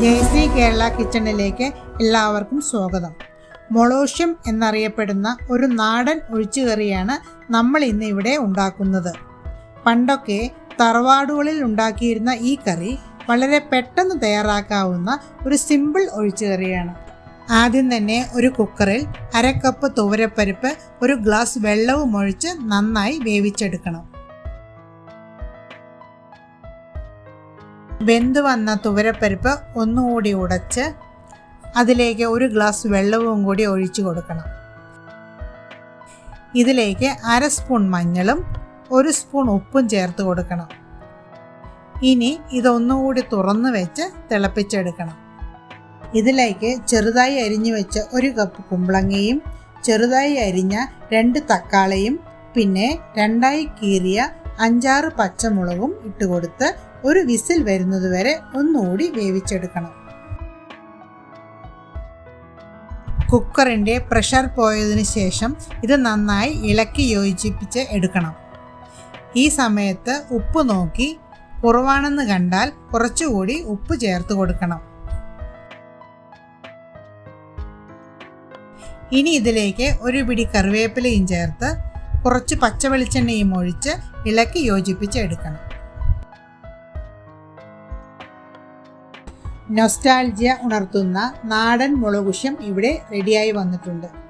ജയശ്രീ കേരള കിച്ചണിലേക്ക് എല്ലാവർക്കും സ്വാഗതം. മൊളോഷ്യം എന്നറിയപ്പെടുന്ന ഒരു നാടൻ ഒഴിച്ചുകറിയാണ് നമ്മൾ ഇന്ന് ഇവിടെ ഉണ്ടാക്കുന്നത്. പണ്ടൊക്കെ തറവാടുകളിൽ ഉണ്ടാക്കിയിരുന്ന ഈ കറി വളരെ പെട്ടെന്ന് തയ്യാറാക്കാവുന്ന ഒരു സിമ്പിൾ ഒഴിച്ചുകറിയാണ്. ആദ്യം തന്നെ ഒരു കുക്കറിൽ അരക്കപ്പ് കപ്പ് തുവരപ്പരിപ്പ് ഒരു ഗ്ലാസ് വെള്ളവും ഒഴിച്ച് നന്നായി വേവിച്ചെടുക്കണം. വെന്ത് വന്ന തുവരപ്പരിപ്പ് ഒന്നുകൂടി ഉടച്ച് അതിലേക്ക് ഒരു ഗ്ലാസ് വെള്ളവും കൂടി ഒഴിച്ചു കൊടുക്കണം. ഇതിലേക്ക് അര സ്പൂൺ മഞ്ഞളും ഒരു സ്പൂൺ ഉപ്പും ചേർത്ത് കൊടുക്കണം. ഇനി ഇതൊന്നുകൂടി തുറന്നു വെച്ച് തിളപ്പിച്ചെടുക്കണം. ഇതിലേക്ക് ചെറുതായി അരിഞ്ഞു വെച്ച ഒരു കപ്പ് കുമ്പളങ്ങയും ചെറുതായി അരിഞ്ഞ രണ്ട് തക്കാളിയും പിന്നെ രണ്ടായി കീറിയ അഞ്ചാറ് പച്ചമുളകും ഇട്ടുകൊടുത്ത് ഒരു വിസിൽ വരുന്നതുവരെ ഒന്നുകൂടി വേവിച്ചെടുക്കണം. കുക്കറിന്റെ പ്രഷർ പോയതിനു ശേഷം ഇത് നന്നായി ഇളക്കി യോജിപ്പിച്ച് എടുക്കണം. ഈ സമയത്ത് ഉപ്പ് നോക്കി കുറവാണെന്ന് കണ്ടാൽ കുറച്ചുകൂടി ഉപ്പ് ചേർത്ത് കൊടുക്കണം. ഇനി ഇതിലേക്ക് ഒരു പിടി കറിവേപ്പിലയും ചേർത്ത് കുറച്ച് പച്ച വെളിച്ചെണ്ണയും ഒഴിച്ച് ഇളക്കി യോജിപ്പിച്ച് എടുക്കണം. നൊസ്റ്റാൾജിയ ഉണർത്തുന്ന നാടൻ മുളകുശ്യം ഇവിടെ റെഡിയായി വന്നിട്ടുണ്ട്.